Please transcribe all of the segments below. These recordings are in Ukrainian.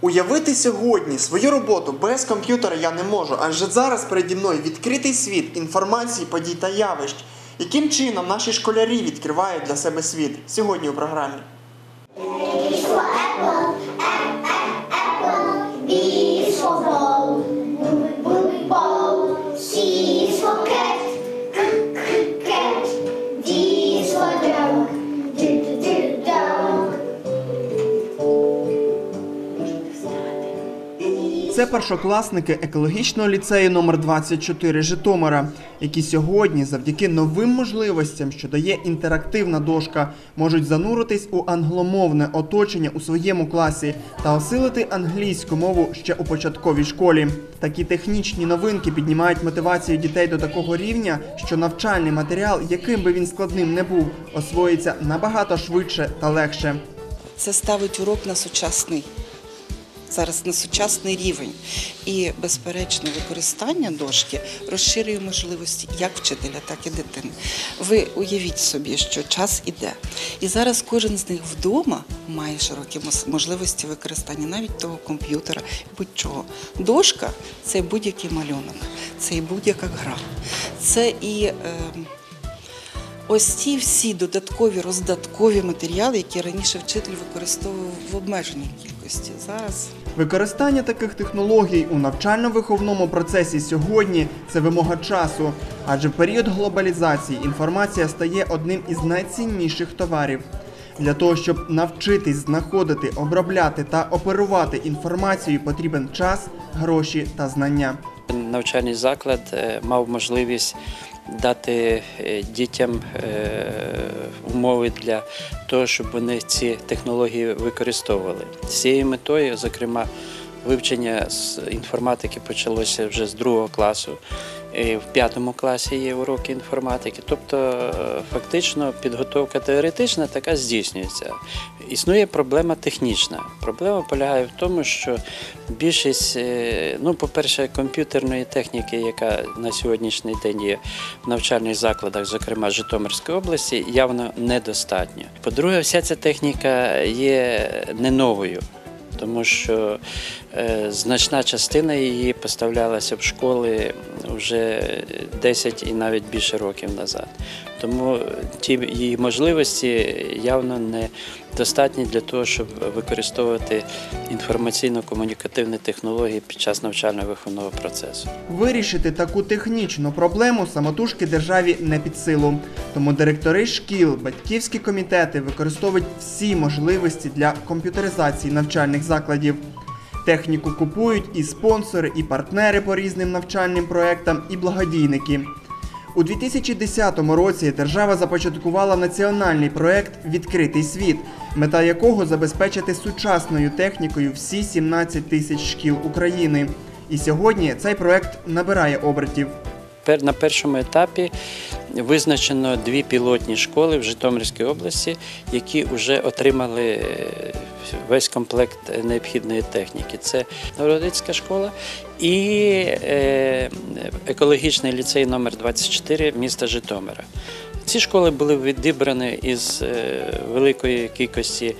Уявити сьогодні свою роботу без комп'ютера я не можу, адже зараз переді мною відкритий світ інформації, подій та явищ. Яким чином наші школярі відкривають для себе світ сьогодні у програмі? Це першокласники екологічного ліцею номер 24 Житомира, які сьогодні, завдяки новим можливостям, що дає інтерактивна дошка, можуть зануритись у англомовне оточення у своєму класі та осилити англійську мову ще у початковій школі. Такі технічні новинки піднімають мотивацію дітей до такого рівня, що навчальний матеріал, яким би він складним не був, освоїться набагато швидше та легше. Це ставить урок на сучасний. Зараз на сучасний рівень. І, безперечно, використання дошки розширює можливості як вчителя, так і дитини. Ви уявіть собі, що час іде. І зараз кожен з них вдома має широкі можливості використання навіть того комп'ютера, будь-чого. Дошка це будь-який малюнок, це і будь-яка гра. Це і. Е, Ось ці всі додаткові роздаткові матеріали, які раніше вчитель використовував в обмеженій кількості. Зараз Використання таких технологій у навчально-виховному процесі сьогодні це вимога часу, адже в період глобалізації інформація стає одним із найцінніших товарів. Для того, щоб навчитись знаходити, обробляти та оперувати інформацію, потрібен час, гроші та знання. Навчальний заклад е, мав можливість дати е, дітям е, умови для того, щоб вони ці технології використовували. З цією метою, зокрема, вивчення з інформатики почалося вже з другого класу. В п'ятому класі є уроки інформатики, тобто фактично підготовка теоретична така здійснюється. Існує проблема технічна. Проблема полягає в тому, що більшість, е, ну, по-перше, комп'ютерної техніки, яка на сьогоднішній день є в навчальних закладах, зокрема Житомирської області, явно недостатньо. По-друге, вся ця техніка є не новою тому що значна частина її поставлялася в школи вже 10 і навіть більше років назад. Тому ті її можливості явно не достатні для того, щоб використовувати інформаційно-комунікативні технології під час навчально-виховного процесу. Вирішити таку технічну проблему самотужки державі не під силу. Тому директори шкіл, батьківські комітети використовують всі можливості для комп'ютеризації навчальних закладів. Техніку купують і спонсори, і партнери по різним навчальним проектам, і благодійники. У 2010 році держава започаткувала національний проект Відкритий світ, мета якого забезпечити сучасною технікою всі 17 тисяч шкіл України. І сьогодні цей проект набирає обертів. На першому етапі визначено дві пілотні школи в Житомирській області, які вже отримали е, весь комплект необхідної техніки. Це Народицька школа і е, екологічний ліцей номер 24 міста Житомира. Ці школи були відібрані із е, великої кількості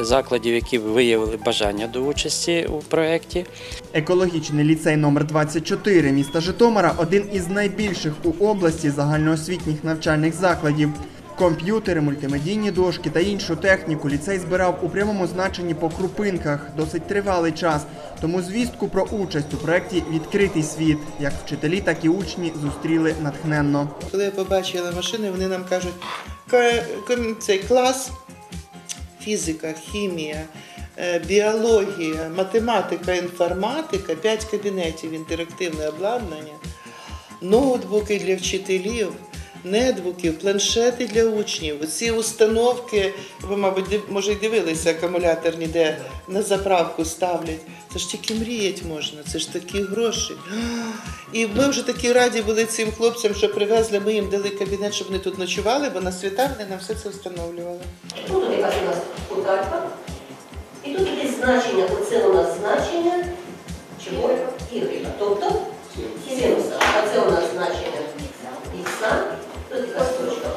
закладів, які виявили бажання до участі у проєкті. Екологічний ліцей номер 24 міста Житомира один із найбільших у області загальноосвітніх навчальних закладів. Комп'ютери, мультимедійні дошки та іншу техніку ліцей збирав у прямому значенні по крупинках досить тривалий час. Тому звістку про участь у проєкті Відкритий світ як вчителі, так і учні зустріли натхненно. Коли побачили машини, вони нам кажуть, цей клас, фізика, хімія, е, біологія, математика, інформатика, 5 кабінетів, інтерактивне обладнання, ноутбуки для вчителів, нетбуків, планшети для учнів. Ці установки, ви, мабуть, може, й дивилися акумуляторні, де на заправку ставлять. Це ж тільки мріяти можна, це ж такі гроші. І ми вже такі раді були цим хлопцям, що привезли, ми їм дали кабінет, щоб вони тут ночували, бо на свята вони нам все це встановлювали. Тут якраз у нас ударка, і тут є значення, оце у нас значення чого? Ігріка. Тобто синуса. А це у нас значення ікса, тут якась точка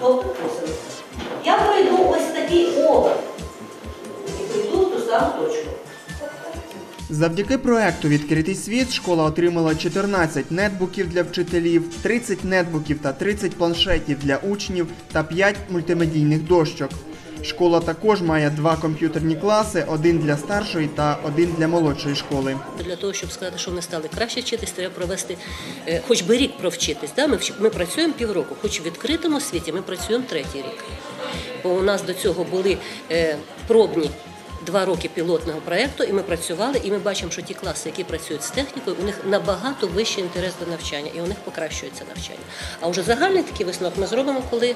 тобто. Я пройду ось такий овер і прийду в ту саму точку. Завдяки проекту Відкритий світ школа отримала 14 нетбуків для вчителів, 30 нетбуків та 30 планшетів для учнів та 5 мультимедійних дощок. Школа також має два комп'ютерні класи: один для старшої та один для молодшої школи. Для того, щоб сказати, що вони стали краще вчитись, треба провести е, хоч би рік провчитись. Ми, ми працюємо півроку, хоч в відкритому світі ми працюємо третій рік. Бо у нас до цього були е, пробні два роки пілотного проєкту, і ми працювали, і ми бачимо, що ті класи, які працюють з технікою, у них набагато вищий інтерес до навчання, і у них покращується навчання. А вже загальний такий висновок ми зробимо, коли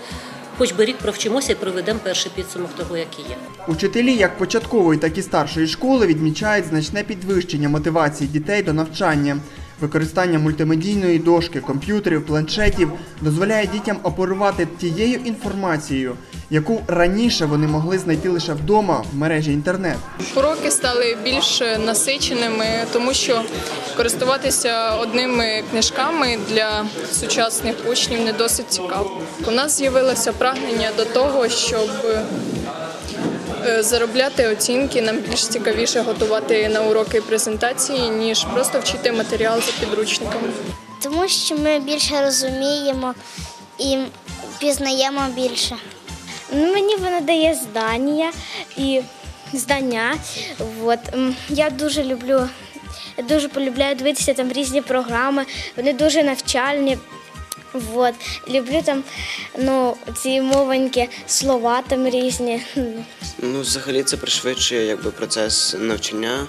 хоч би рік провчимося і проведемо перший підсумок того, який є. Учителі як початкової, так і старшої школи відмічають значне підвищення мотивації дітей до навчання. Використання мультимедійної дошки, комп'ютерів, планшетів дозволяє дітям оперувати тією інформацією, яку раніше вони могли знайти лише вдома в мережі інтернет. Уроки стали більш насиченими, тому що користуватися одними книжками для сучасних учнів не досить цікаво. У нас з'явилося прагнення до того, щоб е, заробляти оцінки. Нам більш цікавіше готувати на уроки презентації, ніж просто вчити матеріал за підручниками. Тому що ми більше розуміємо і пізнаємо більше. Ну, мені вона дає здання і здання. От. Я дуже люблю, дуже полюбляю дивитися там різні програми, вони дуже навчальні. От. Люблю там ну, ці мовонькі слова там різні. Ну, взагалі це пришвидшує якби, процес навчання.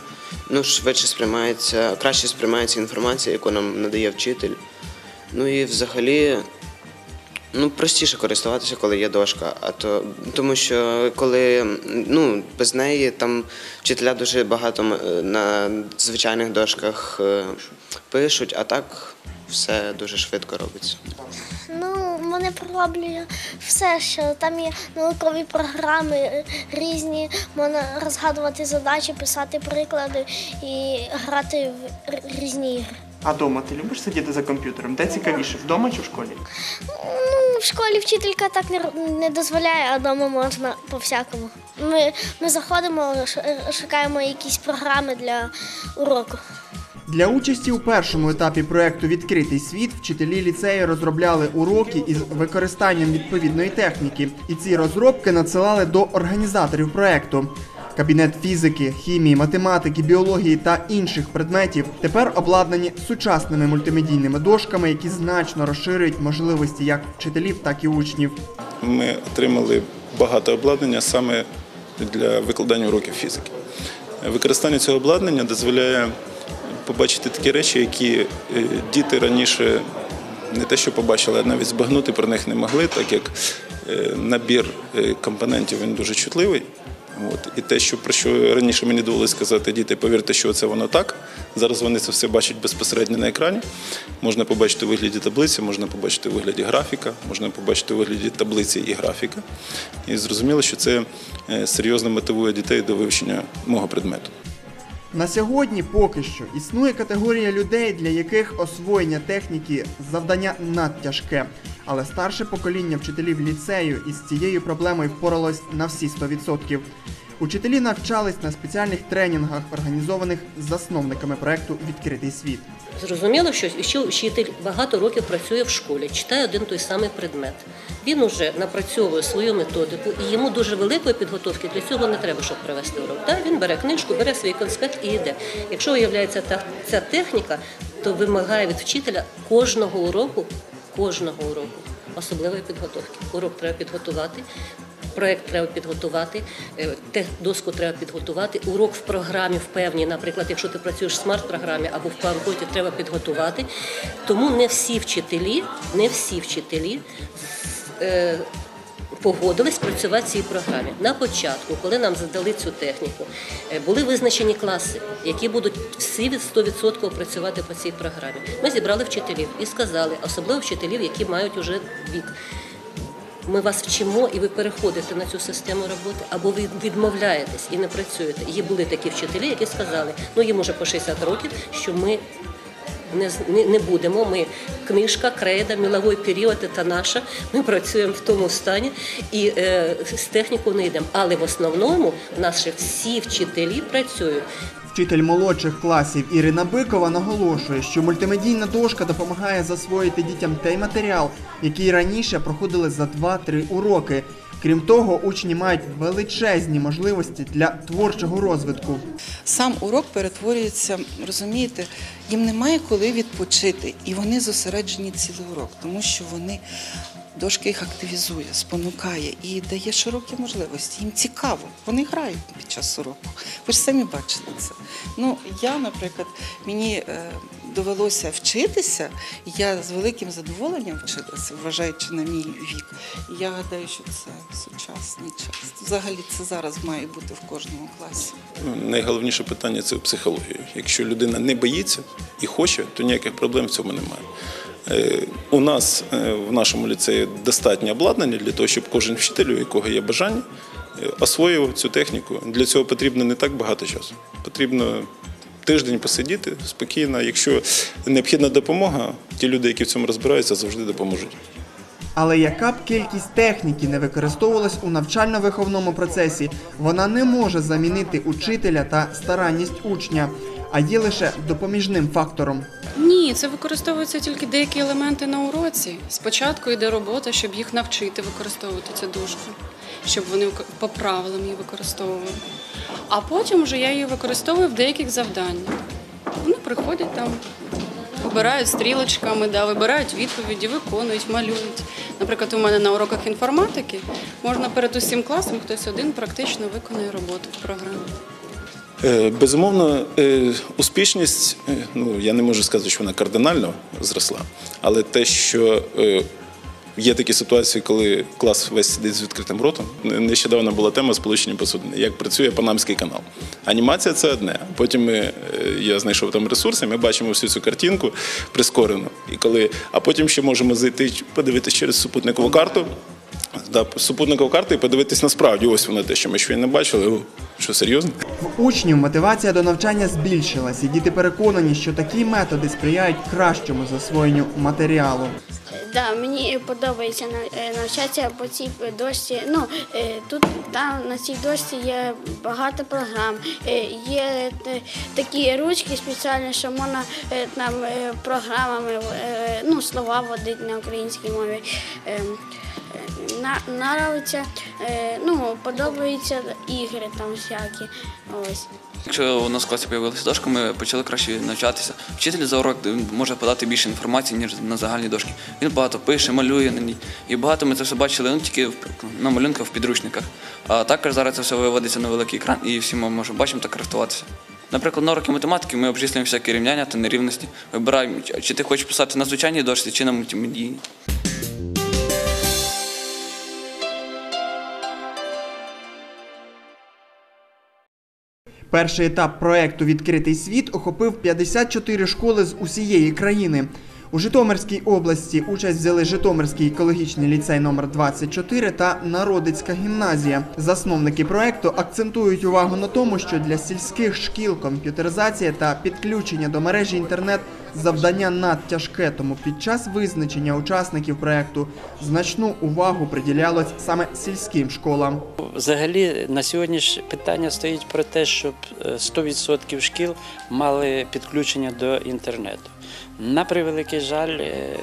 Ну, швидше сприймається, краще сприймається інформація, яку нам надає вчитель. Ну і взагалі, ну, простіше користуватися, коли є дошка. А то, тому що коли ну, без неї там вчителя дуже багато на звичайних дошках е, пишуть, а так все дуже швидко робиться. Ну, мене приваблює все, що там є наукові програми е, різні, можна розгадувати задачі, писати приклади і грати в різні ігри. А вдома ти любиш сидіти за комп'ютером? Де цікавіше, вдома чи в школі? Ну, в школі вчителька так не, не дозволяє, а вдома можна по-всякому. Ми, ми заходимо, шукаємо якісь програми для уроку. Для участі у першому етапі проекту Відкритий світ вчителі ліцею розробляли уроки із використанням відповідної техніки, і ці розробки надсилали до організаторів проекту. Кабінет фізики, хімії, математики, біології та інших предметів тепер обладнані сучасними мультимедійними дошками, які значно розширюють можливості як вчителів, так і учнів. Ми отримали багато обладнання саме для викладання уроків фізики. Використання цього обладнання дозволяє побачити такі речі, які е, діти раніше не те, що побачили, а навіть збагнути про них не могли, так як е, набір е, компонентів він дуже чутливий. От. І те, що про що раніше мені довелося сказати, діти, повірте, що це воно так. Зараз вони це все бачать безпосередньо на екрані. Можна побачити у вигляді таблиці, можна побачити у вигляді графіка, можна побачити у вигляді таблиці і графіка. І зрозуміло, що це е, серйозно мотивує дітей до вивчення мого предмету. На сьогодні поки що існує категорія людей, для яких освоєння техніки завдання надтяжке. Але старше покоління вчителів ліцею із цією проблемою впоралось на всі 100%. Учителі навчались на спеціальних тренінгах, організованих засновниками проекту Відкритий світ. Зрозуміло, що вчитель багато років працює в школі, читає один той самий предмет. Він уже напрацьовує свою методику, і йому дуже великої підготовки для цього не треба, щоб провести урок. Так? Він бере книжку, бере свій конспект і йде. Якщо виявляється та ця техніка, то вимагає від вчителя кожного уроку, кожного уроку особливої підготовки. Урок треба підготувати. Проект треба підготувати, е, доску треба підготувати, урок в програмі в певній, наприклад, якщо ти працюєш в смарт-програмі або в PowerPoint, треба підготувати. Тому не всі вчителі, не всі вчителі е, погодились працювати в цій програмі. На початку, коли нам задали цю техніку, е, були визначені класи, які будуть всі від 100% працювати по цій програмі. Ми зібрали вчителів і сказали, особливо вчителів, які мають уже вік. Ми вас вчимо і ви переходите на цю систему роботи, або ви відмовляєтесь і не працюєте. Є були такі вчителі, які сказали, ну їм уже по 60 років, що ми не, не, не будемо. Ми книжка, крейда, міловий період це наша. Ми працюємо в тому стані і е, з техніку не йдемо. Але в основному наші всі вчителі працюють. Вчитель молодших класів Ірина Бикова наголошує, що мультимедійна дошка допомагає засвоїти дітям той матеріал, який раніше проходили за 2-3 уроки. Крім того, учні мають величезні можливості для творчого розвитку. Сам урок перетворюється, розумієте, їм немає коли відпочити, і вони зосереджені цілий урок, тому що вони дошка їх активізує, спонукає і дає широкі можливості. Їм цікаво, вони грають під час уроку. Ви ж самі бачили це. Ну я, наприклад, мені е, довелося вчитися, я з великим задоволенням вчилася, вважаючи на мій вік. І я гадаю, що це сучасний час. Взагалі це зараз має бути в кожному класі. Найголовніше питання це психологія. Якщо людина не боїться і хоче, то ніяких проблем в цьому немає. Е, У нас е, в нашому ліцеї достатньо обладнання для того, щоб кожен вчитель, у якого є бажання, е, освоював цю техніку. Для цього потрібно не так багато часу. Потрібно тиждень посидіти спокійно. Якщо необхідна допомога, ті люди, які в цьому розбираються, завжди допоможуть. Але яка б кількість техніки не використовувалась у навчально-виховному процесі, вона не може замінити учителя та старанність учня, а є лише допоміжним фактором. Ні, це використовуються тільки деякі елементи на уроці. Спочатку йде робота, щоб їх навчити використовувати цю дужку, щоб вони по правилам її використовували. А потім вже я її використовую в деяких завданнях. Вони приходять там, обирають стрілочками, да, вибирають відповіді, виконують, малюють. Наприклад, у мене на уроках інформатики можна перед усім класом хтось один практично виконує роботу в програмі. Е, Безумовно, е, успішність, е, ну я не можу сказати, що вона кардинально зросла, але те, що є такі ситуації, коли клас весь сидить з відкритим ротом. Нещодавно була тема сполучення посудини, як працює Панамський канал. Анімація це одне. Потім ми, я знайшов там ресурси, ми бачимо всю цю картинку прискорену. І коли, а потім ще можемо зайти подивитися через супутникову карту. Да, супутникову карту і подивитись насправді. Ось воно те, що ми щойно бачили. Що серйозно? В учнів мотивація до навчання збільшилась, і діти переконані, що такі методи сприяють кращому засвоєнню матеріалу. Да, мені подобається е, навчатися по цій дошці. Ну е, тут там на цій дошці є багато програм. Е, Є такі ручки спеціальні, що можна там програмами ну, слова вводити на українській мові. Нравиться, е, ну, подобаються ігри там всякі. Ось. Якщо у нас в класі з'явилася дошка, ми почали краще навчатися. Вчитель за урок може подати більше інформації, ніж на загальній дошці. Він багато пише, малює на ній. І багато ми це все бачили ну, тільки на малюнках в підручниках. А також зараз це все виводиться на великий екран і всі ми можемо бачимо та користуватися. Наприклад, на уроки математики ми обчислюємо всякі рівняння та нерівності. Вибираємо, чи ти хочеш писати на звичайній дошці, чи на мультимедійній. Перший етап проекту Відкритий світ охопив 54 школи з усієї країни. У Житомирській області участь взяли Житомирський екологічний ліцей номер 24 та Народицька гімназія. Засновники проекту акцентують увагу на тому, що для сільських шкіл комп'ютеризація та підключення до мережі інтернет завдання надтяжке, тому під час визначення учасників проекту значну увагу приділялось саме сільським школам. Взагалі на сьогодні питання стоїть про те, щоб е, 100% шкіл мали підключення до інтернету. На превеликий жаль, е,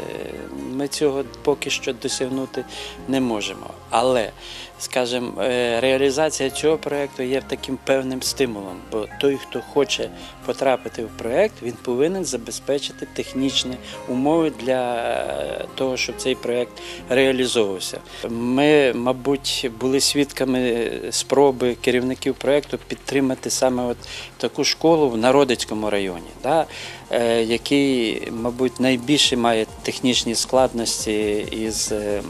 ми цього поки що досягнути не можемо. Але, скажімо, е, реалізація цього проєкту є таким певним стимулом, бо той, хто хоче потрапити в проєкт, він повинен забезпечити технічні умови для е, того, щоб цей проєкт реалізовувався. Ми, мабуть, були свідками спроби керівників проєкту підтримати саме от таку школу в Народицькому районі, да, е, який, мабуть, найбільше має технічні складності із е, м,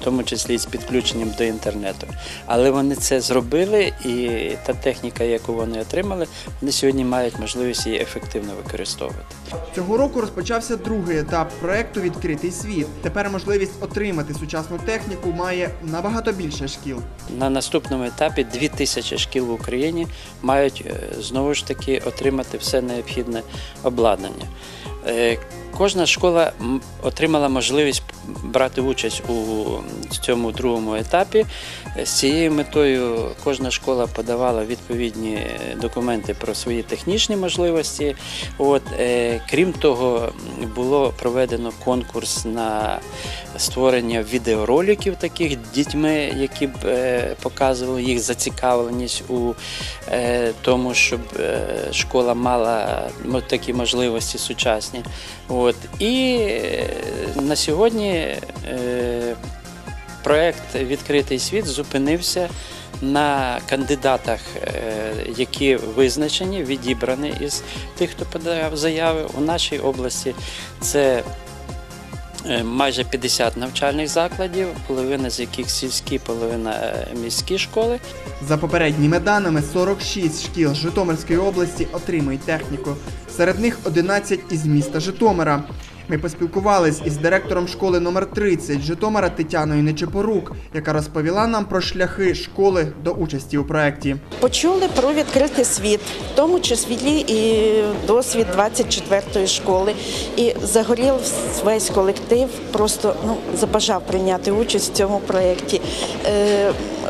в тому числі і з підключенням до інтернету. Але вони це зробили, і та техніка, яку вони отримали, вони сьогодні мають можливість її ефективно використовувати. Цього року розпочався другий етап проекту Відкритий світ. Тепер можливість отримати сучасну техніку має набагато більше шкіл. На наступному етапі 2000 шкіл в Україні мають е, знову ж таки отримати все необхідне обладнання. Кожна школа отримала можливість брати участь у цьому другому етапі. З цією метою кожна школа подавала відповідні документи про свої технічні можливості. От, е, крім того, було проведено конкурс на створення відеороликів таких дітьми, які б е, показували їх зацікавленість у е, тому, щоб е, школа мала такі можливості сучасні. І е, на сьогодні е, проект Відкритий світ зупинився на кандидатах, е, які визначені, відібрані із тих, хто подав заяви у нашій області. Це майже 50 навчальних закладів, половина з яких сільські, половина е, міські школи. За попередніми даними, 46 шкіл Житомирської області отримують техніку. Серед них 11 із міста Житомира. Ми поспілкувались із директором школи номер 30 Житомира Тетяною Нечепорук, яка розповіла нам про шляхи школи до участі у проєкті. Почули про відкритий світ, в тому числі і досвід 24-ї школи. І загорів весь колектив, просто ну, забажав прийняти участь в цьому проєкті.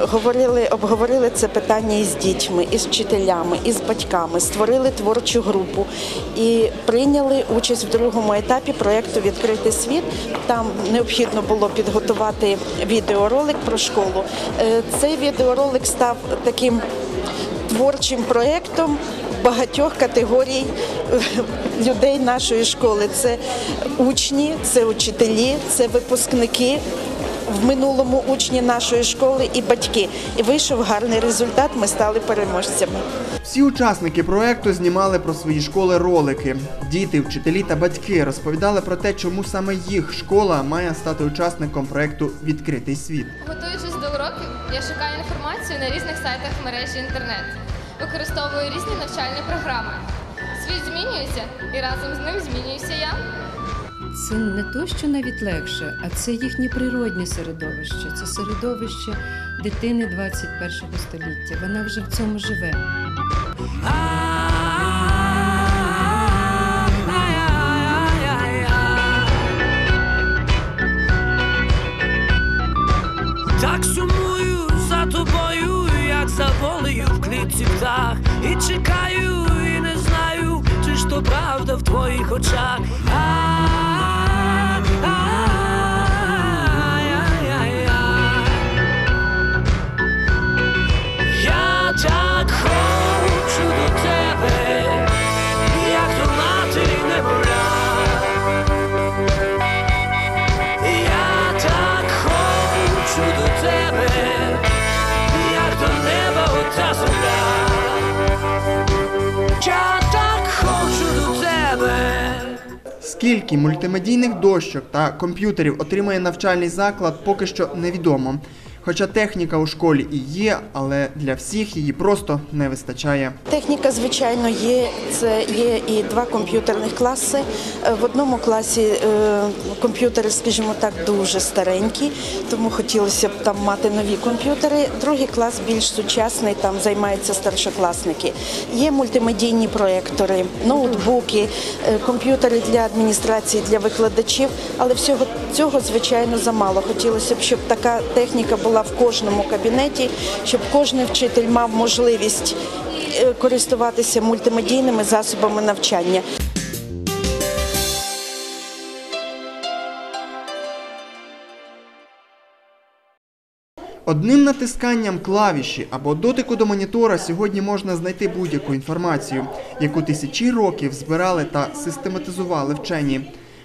Говорили, обговорили це питання із дітьми, із вчителями, із батьками, створили творчу групу і прийняли участь в другому етапі проєкту Відкритий світ. Там необхідно було підготувати відеоролик про школу. Е, Цей відеоролик став таким творчим проєктом багатьох категорій людей нашої школи. Це учні, це учителі, це випускники. В минулому учні нашої школи і батьки. І вийшов гарний результат. Ми стали переможцями. Всі учасники проекту знімали про свої школи ролики. Діти, вчителі та батьки розповідали про те, чому саме їх школа має стати учасником проекту Відкритий світ. Готуючись до уроків, я шукаю інформацію на різних сайтах мережі інтернет. Використовую різні навчальні програми. Світ змінюється і разом з ним змінююся я. Це не то, що навіть легше, а це їхнє природнє середовище. Це середовище дитини 21 століття. Вона вже в цьому живе. Так сумую за тобою, як за волею в клітці птах. І чекаю, і не знаю, чи ж то правда в твоїх очах. Скільки мультимедійних дощок та комп'ютерів отримає навчальний заклад, поки що невідомо. Хоча техніка у школі і є, але для всіх її просто не вистачає. Техніка, звичайно, є. Це є і два комп'ютерних класи. Е, В одному класі е, комп'ютери, скажімо так, дуже старенькі, тому хотілося б там мати нові комп'ютери. Другий клас більш сучасний, там займаються старшокласники. Є мультимедійні проектори, ноутбуки, е, комп'ютери для адміністрації, для викладачів, але всього цього, звичайно, замало. Хотілося б, щоб така техніка була в кожному кабінеті, щоб кожен вчитель мав можливість е, користуватися мультимедійними засобами навчання. Одним натисканням клавіші або дотику до монітора сьогодні можна знайти будь-яку інформацію, яку тисячі років збирали та систематизували вчені.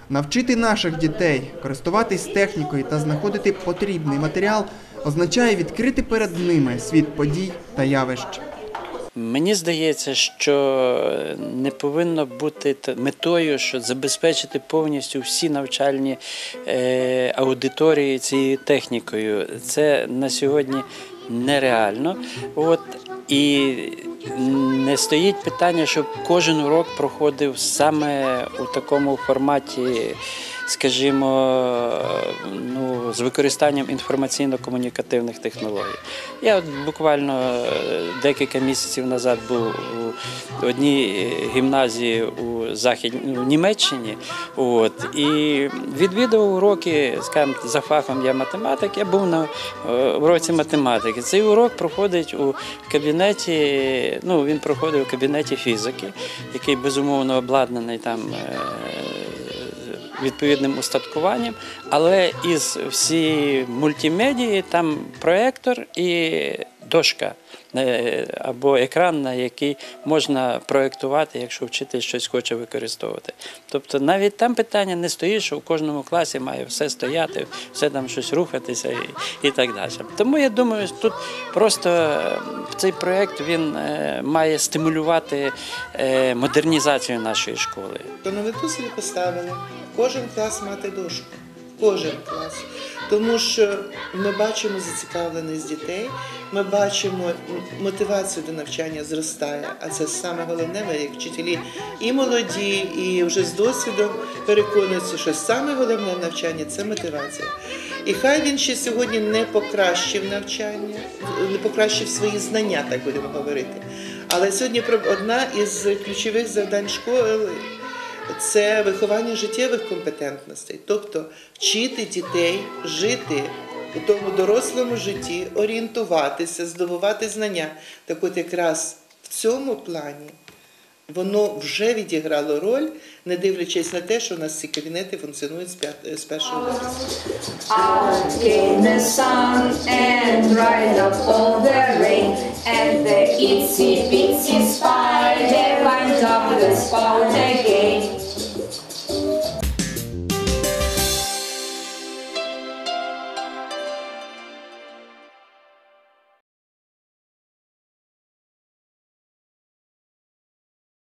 Навчити наших дітей користуватись технікою та знаходити потрібний матеріал означає відкрити перед ними світ подій та явищ. Мені здається, що не повинно бути метою, що забезпечити повністю всі навчальні е, аудиторії цією технікою. Це на сьогодні нереально. От, і не стоїть питання, щоб кожен урок проходив саме у такому форматі, скажімо, ну, з використанням інформаційно-комунікативних технологій. Я от буквально е, декілька місяців назад був у одній гімназії у Західній у Німеччині. От, і відвідував уроки, скажімо, за фахом я математик, я був на е, уроці математики. Цей урок проходить у кабінеті, ну він проходив у кабінеті фізики, який безумовно обладнаний там. Відповідним устаткуванням, але із всієї мультимедії там проектор і дошка або екран, на який можна проєктувати, якщо вчитель щось хоче використовувати. Тобто навіть там питання не стоїть, що в кожному класі має все стояти, все там щось рухатися і, і так далі. Тому я думаю, тут просто е, цей проєкт він е, має стимулювати е, модернізацію нашої школи. Мету собі поставили кожен клас мати дошку. Кожен клас. Тому що ми бачимо зацікавленість дітей, ми бачимо мотивацію до навчання зростає. А це саме головне, ми як вчителі і молоді, і вже з досвідом переконуються, що саме головне в навчанні це мотивація. І хай він ще сьогодні не покращив навчання, не покращив свої знання, так будемо говорити. Але сьогодні одна із ключових завдань школи це виховання життєвих компетентностей, тобто вчити дітей жити у тому дорослому житті, орієнтуватися, здобувати знання. Так от якраз в цьому плані воно вже відіграло роль, не дивлячись на те, що у нас ці кабінети функціонують з п'ят- з